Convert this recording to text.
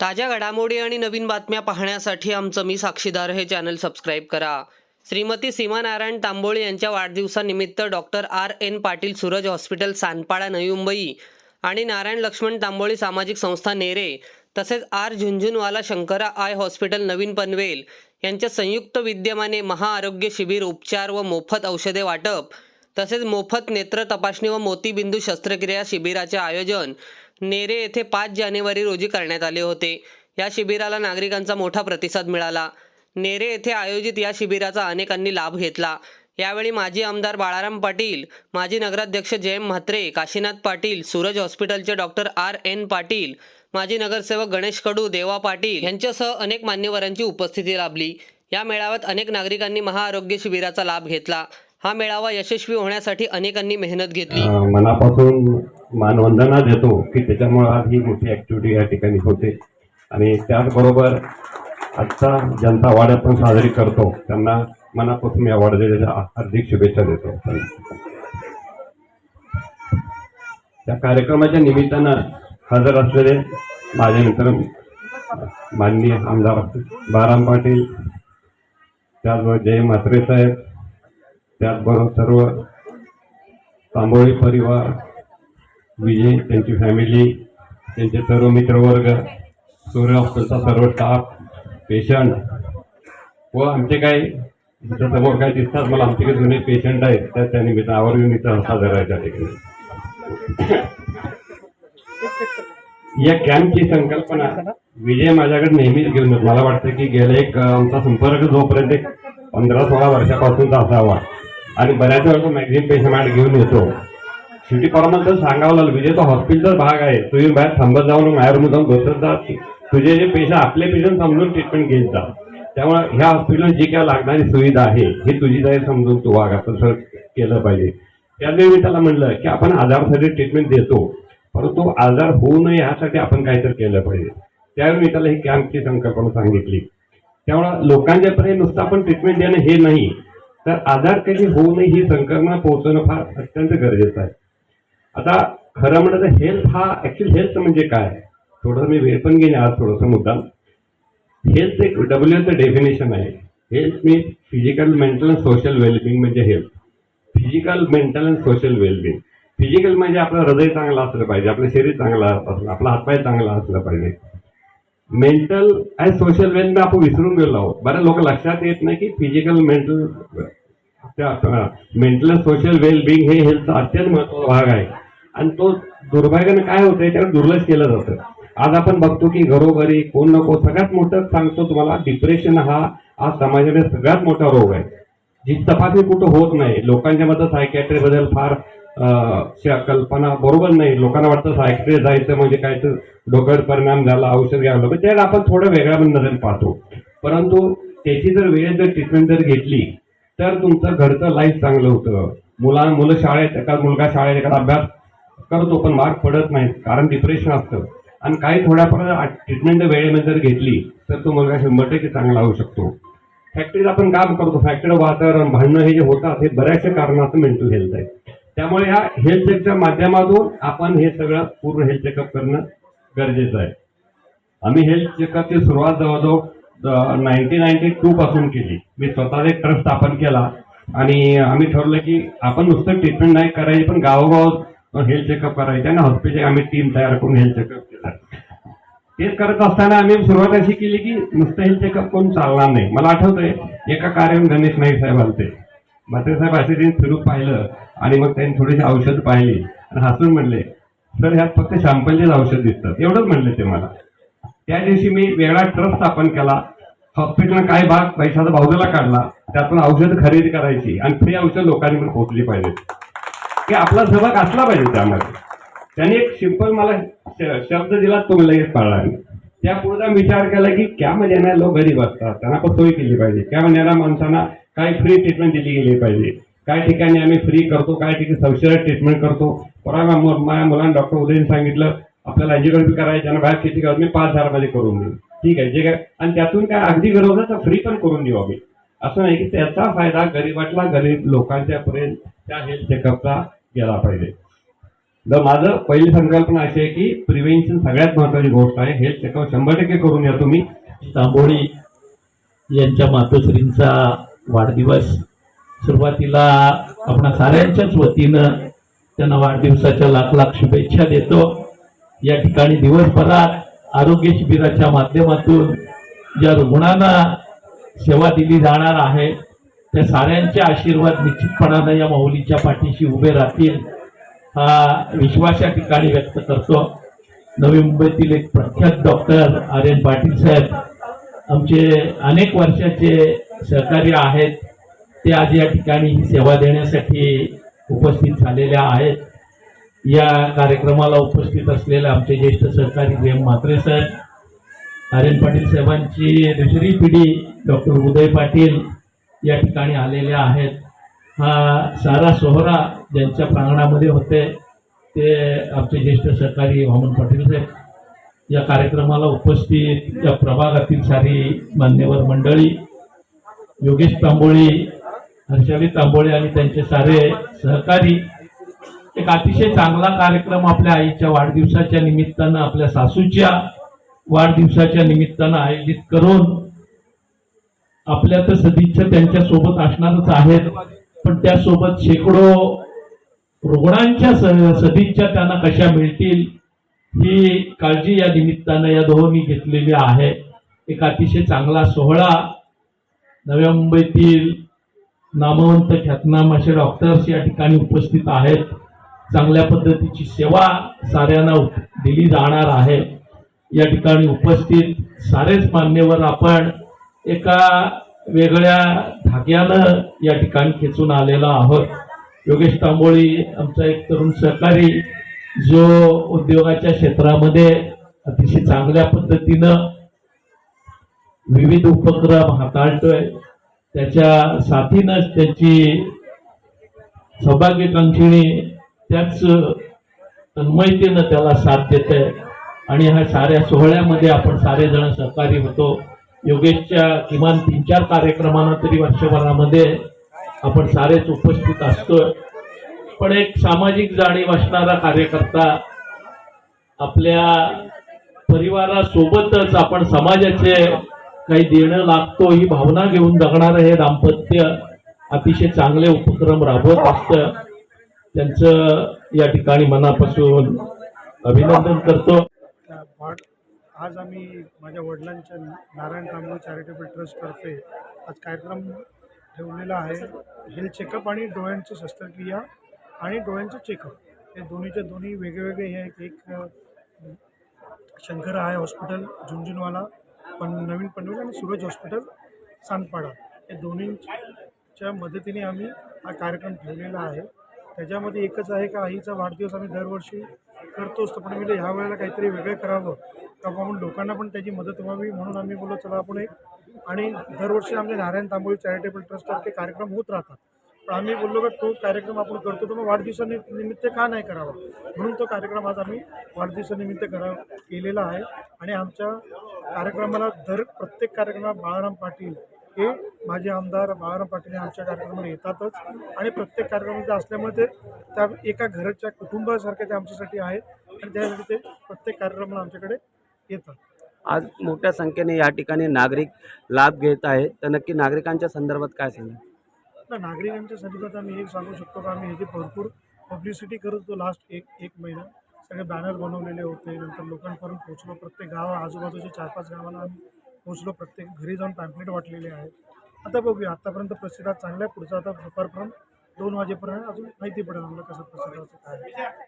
ताज्या घडामोडी आणि नवीन बातम्या पाहण्यासाठी आमचं मी साक्षीदार हे चॅनल सबस्क्राईब करा. श्रीमती सीमा नारायण तांबोळी यांच्या वाढदिवसानिमित्त doctor R N Patil Suraj hospital Sanpada Navi Mumbai आणि नारायण लक्ष्मण तांबोळी सामाजिक संस्था नेरे तसेच R Jhunjhunwala Shankara eye hospital नवीन पनवेल यांच्या संयुक्त विद्यमाने महाआरोग्य शिबिर उपचार व मोफत औषधे वाटप तसेच मोफत नेत्र तपासणी व मोतीबिंदू शस्त्रक्रिया शिबिराचे आयोजन नेरे येथे पाच जानेवारी रोजी करण्यात आले होते. या शिबिराला नागरिकांचा मोठा प्रतिसाद मिळाला. नेरे येथे आयोजित या शिबिराचा अनेकांनी लाभ घेतला. यावेळी माजी आमदार बाळाराम पाटील माजी नगराध्यक्ष जयम म्हात्रे काशीनाथ पाटील सूरज हॉस्पिटलचे डॉक्टर आर एन पाटील माजी नगरसेवक गणेश कडू देवा पाटील यांच्यासह अनेक मान्यवरांची उपस्थिती लाभली. या मेळाव्यात अनेक नागरिकांनी महाआरोग्य शिबिराचा लाभ घेतला. हा मेळावा यशस्वी होण्यासाठी अनेकांनी मेहनत घेतली. मनापासून मानवंदना देतो की त्याच्यामुळे आज ही मोठी ऍक्टिव्हिटी या ठिकाणी होते. आणि त्याचबरोबर आजचा जनता अवॉर्ड आपण साजरी करतो त्यांना मनापासून मी अवॉर्ड देण्याच्या हार्दिक शुभेच्छा देतो. त्या कार्यक्रमाच्या निमित्तानं हजर असलेले माझे मित्र माननीय आमदार बाराम पाटील त्याचबरोबर जय म्हात्रे साहेब त्याचबरोबर सर्व तांबोळी परिवार विजय त्यांची फॅमिली त्यांचे सर्व मित्रवर्ग सूर्य हॉस्पिटलचा सर्व स्टाफ पेशंट व आमचे काही इथं समोर काय दिसतात मला आमचे काही जुने पेशंट आहेत त्या त्यानिमित्त आवर्जून इथं साजरा आहे. त्या ठिकाणी या कॅम्पची संकल्पना विजय माझ्याकडे नेहमीच घेऊन मला वाटतं की गेले एक आमचा संपर्क जोपर्यंत एक पंधरा सोळा वर्षापासूनचा असावा. आणि बऱ्याच वेळा तो मॅग्झिन पेशंट घेऊन येतो. शेवटी परमानंतर सांगावं लागलं विजय तो हॉस्पिटलचा भाग आहे. तुम्ही बाहेर थांबत जाऊन बाहेरून जाऊन बसत जा. तुझे जे पेशंट आपले पेशंट समजून ट्रीटमेंट घेत जा. त्यामुळे ह्या हॉस्पिटल जी काय लागणारी सुविधा आहे ही तुझी जाईल समजून तू वाघ असं केलं पाहिजे. त्यावेळी मी त्याला म्हणलं की आपण आजारासाठी ट्रीटमेंट देतो परंतु आजार होऊ नये यासाठी आपण काहीतरी केलं पाहिजे. त्यावेळी मी त्याला ही कॅम्पची संकल्पना सांगितली. त्यामुळं लोकांच्यापर्यंत नुसतं आपण ट्रीटमेंट देणं हे नाही. तर आजार कधी होऊ नये ही संकल्पना पोहोचवणं फार अत्यंत गरजेचं आहे. आता खरं म्हणलं तर हेल्थ हा ऍक्च्युअली हेल्थ म्हणजे काय? थोडंसं मी वेळ पण घेईन आज थोडंसं मुद्दा. हेल्थ एक डब्ल्यूचं डेफिनेशन आहे. Health me physical mental and social wellbeing म्हणजे health physical mental and social wellbeing physical म्हणजे आपलं हृदय चांगलं असलं पाहिजे आपलं शरीर चांगलं असलं आपला हातपाय चांगला असलं पाहिजे. मेंटल अँड सोशल वेल आपण विसरून गेलो आहोत बऱ्याच लोक लक्षात येत नाही की physical mental mental social wellbeing हे हेल्थचा अत्यंत महत्त्वाचा भाग आहे. आणि तो दुर्भाग्यानं काय होतंय त्यावर दुर्लक्ष केलं जातं. आज आपण बघतो की घरोघरी कोण नको सगळ्यात मोठं सांगतो तुम्हाला डिप्रेशन हा आज समाजामध्ये सगळ्यात मोठा रोग आहे. जी तपासणी कुठं होत नाही लोकांच्या मध्ये सायकॅट्री बद्दल फार कल्पना बरोबर नाही. लोकांना वाटतं सायकॅट्री जायचं म्हणजे काय तर डोक्यावर परिणाम झाला औषध घ्यावं लागलं. त्याला आपण थोडं वेगळ्या नजरेने पाहतो. परंतु त्याची जर वेळेत जर ट्रीटमेंट जर घेतली तर तुमचं घरचं लाईफ चांगलं होतं. मुला मुलं शाळेत एखादा मुलगा शाळेत एखादा अभ्यास करतो पण मार्क पडत नाही कारण डिप्रेशन असतं. आणि काही थोड्याफार ट्रीटमेंट वेळेमध्ये जर घेतली तर तो मुलगा शंभर टक्के चांगला होऊ शकतो. फॅक्टरीत आपण काम करतो. फॅक्टरी वातावरण भांडणं हे जे होतात हे बऱ्याचशा कारणाचं मेंटल हेल्थ आहे. त्यामुळे ह्या हेल्थ चेकच्या माध्यमातून आपण हे सगळं पूर्ण हेल्थ चेकअप करणं गरजेचं आहे. आम्ही हेल्थ चेकअपची सुरुवात जवळजवळ नाईन्टीन नाईन्टी टू पासून केली. मी स्वतःचा एक ट्रस्ट स्थापन केला आणि आम्ही ठरवलं की आपण नुसतं ट्रीटमेंट नाही करायची पण गावोगाव हेल्थ चेकअप करायचे आणि हॉस्पिटल आम्ही टीम तयार करून हेल्थ चेकअप केला. तेच करत असताना आम्ही सुरुवात अशी केली की नुसतं हेल्थ चेकअप करून चालणार नाही. मला आठवतंय एका कार्यात गणेश नाईक साहेब आलते. म्हात्रे साहेब असे त्यांनी फिरून पाहिलं आणि मग त्यांनी थोडीशी औषध पाहिली. आणि हसून म्हणले सर ह्यात फक्त शॅम्पलचेच औषध दिसतात. एवढंच म्हणले ते मला. त्या दिवशी मी वेगळा ट्रस्ट स्थापन केला. हॉस्पिटलनं काही भाग पैशाचा बाजूला काढला. त्यातून औषध खरेदी करायची आणि फ्री औषध लोकांनी पण पोहोचली पाहिजेत. की आपला सहभाग असला पाहिजे त्यामध्ये. त्याने एक सिंपल मला श- शब्द दिला तो लगेच पाळला त्या पुढचा विचार केला की क्या येणारे लोक गरीब असतात? त्यांना पण सोय केली पाहिजे. कॅमध्ये येणाऱ्या माणसांना काही फ्री ट्रीटमेंट दिली गेली पाहिजे? काही ठिकाणी आम्ही फ्री करतो काही ठिकाणी सबसिडाईज ट्रीटमेंट करतो. परवा माझ्या मुलांना डॉक्टर उदयन सांगितलं आपल्याला अँजिओग्राफी करायची त्यांना बाहेर किती करत मी पाच हजारामध्ये करून देईन. ठीक आहे जे काय आणि त्यातून काय अगदी गरज आहे तर फ्री पण करून देऊ आम्ही. असं नाही की त्याचा फायदा गरीबातला गरीब लोकांच्या पर्यंत त्या हेल्थ चेकअपचा गेला पाहिजे. तर माझं पहिली संकल्पना अशी आहे की प्रिव्हेन्शन सगळ्यात महत्वाची गोष्ट आहे. हेल्थ चेकअप शंभर टक्के करून या तुम्ही. तांबोळी यांच्या मातोश्रींचा वाढदिवस. सुरुवातीला आपणा साऱ्यांच्याच वतीनं त्यांना वाढदिवसाच्या लाख लाख शुभेच्छा देतो. या ठिकाणी दिवसभरात आरोग्य शिबिराच्या माध्यमातून ज्या रुग्णांना सेवा दिली जाणार आहे त्या साऱ्यांचे आशीर्वाद निश्चितपणानं या माऊलीच्या पाठीशी उभे राहतील हा विश्वास या ठिकाणी व्यक्त करतो. नवी मुंबईतील एक प्रख्यात डॉक्टर आर एन पाटील साहेब आमचे अनेक वर्षाचे सहकार्य आहेत. ते आज या ठिकाणी ही सेवा देण्यासाठी उपस्थित झालेल्या आहेत. या कार्यक्रमाला उपस्थित असलेले आमचे ज्येष्ठ सहकारी व्ही एम म्हात्रे साहेब आर एन पाटील साहेबांची दुसरी पिढी डॉक्टर उदय पाटील या ठिकाणी आलेल्या आहेत. हा सारा सोहरा ज्यांच्या प्रांगणामध्ये होते ते आमचे ज्येष्ठ सहकारी वामन पाटील साहेब. या कार्यक्रमाला उपस्थित या प्रभागातील सारी मान्यवर मंडळी योगेश तांबोळी हर्षवी तांबोळे आणि त्यांचे सारे सहकारी. एक अतिशय चांगला कार्यक्रम आपल्या आईच्या वाढदिवसाच्या निमित्तानं आपल्या सासूच्या वाढदिवसाच्या निमित्तानं आयोजित करून आपल्या तर सदिच्छा त्यांच्यासोबत असणारच आहेत. पण त्यासोबत शेकडो रुग्णांच्या स- सदिच्छा त्यांना कशा मिळतील ही काळजी या निमित्तानं या दोहोंनी घेतलेली आहे. एक अतिशय चांगला सोहळा नव्या मुंबईतील नामवंत ख्यातनाम असे डॉक्टर्स या ठिकाणी उपस्थित आहेत. चांगल्या पद्धतीची सेवा साऱ्यांना उप- दिली जाणार आहे. या ठिकाणी उपस्थित सारेच मान्यवर आपण एका वेगळ्या धाग्यानं या ठिकाणी खेचून आलेलो आहोत. योगेश तांबोळी आमचा एक तरुण सहकारी जो उद्योगाच्या क्षेत्रामध्ये अतिशय चांगल्या पद्धतीनं विविध उपक्रम हाताळतोय. त्याच्या साथीनंच त्याची सौभाग्यकांक्षिणी त्याच तन्मयतेनं त्याला साथ देते. आणि ह्या साऱ्या सोहळ्यामध्ये आपण सारे जण सहकारी होतो. योगेशच्या किमान तीन चार कार्यक्रमांना तरी वर्षभरामध्ये आपण सारेच उपस्थित असतोय. पण एक सामाजिक जाणीव असणारा कार्यकर्ता आपल्या परिवारासोबतच आपण समाजाचे काही देणं लागतो ही भावना घेऊन जगणारं हे दाम्पत्य अतिशय चांगले उपक्रम राबवत असतं. त्यांचं या ठिकाणी मनापासून अभिनंदन करतो. त्या आज आम्ही माझ्या वडिलांच्या नारायण कामगाव चॅरिटेबल ट्रस्टतर्फे आज कार्यक्रम ठेवलेला आहे. हेल्थ चेकअप आणि डोळ्यांची शस्त्रक्रिया आणि डोळ्यांचं चेकअप हे दोन्हीचे दोन्ही वेगळे वेगळे हे आहेत एक शंकर आहे हॉस्पिटल झुंझुनवाला. पण नवीन पनवेल आणि सूरज हॉस्पिटल सानपाडा या दोन्हींच्या मदतीने आम्ही हा कार्यक्रम ठेवलेला आहे. त्याच्यामध्ये एकच आहे का आईचा वाढदिवस आम्ही दरवर्षी करतोच तर पण मी ह्या वेळेला काहीतरी वेगळं करावं. का म्हणून लोकांना पण त्याची मदत व्हावी म्हणून आम्ही बोललो चला आपण एक आणि दरवर्षी आमचे नारायण तांबोळी चॅरिटेबल ट्रस्टतर्फे कार्यक्रम होत राहतात. पण आम्ही बोललो का तो कार्यक्रम आपण करतो तर मग वाढदिवसानिमित्त का नाही करावा? म्हणून तो कार्यक्रम आज आम्ही वाढदिवसानिमित्त करा केलेला आहे. आणि आमच्या कार्यक्रमाला दर प्रत्येक कार्यक्रमात बाळाराम पाटील हे माझे आमदार बाळाराम पाटील हे आमच्या कार्यक्रमाला येतातच. आणि प्रत्येक कार्यक्रमामध्ये असल्यामुळे ते त्या एका घराच्या कुटुंबासारखे ते आमच्यासाठी आहेत. आणि त्यासाठी ते प्रत्येक कार्यक्रमाला आमच्याकडे येतात. आज मोठ्या संख्येने या ठिकाणी नागरिक लाभ घेत आहेत. तर नक्की नागरिकांच्या संदर्भात काय सांगा ना नागरिकांच्या संदर्भात आम्ही एक सांगू शकतो का? आम्ही ह्याची भरपूर पब्लिसिटी करत होतो लास्ट एक एक महिना सगळे बॅनर बनवलेले होते नंतर लोकांपर्यंत पोहोचलो. प्रत्येक गाव आजूबाजूच्या चार पाच गावाला आम्ही पोहोचलो. प्रत्येक घरी जाऊन पॅम्पलेट वाटलेले आहेत. आता बघूया आतापर्यंत प्रसिद्धात चांगला आहे पुढचा आता दुपारपर्यंत दोन वाजेपर्यंत अजून माहिती पडेल आम्हाला कसं प्रतिसादाचं काय.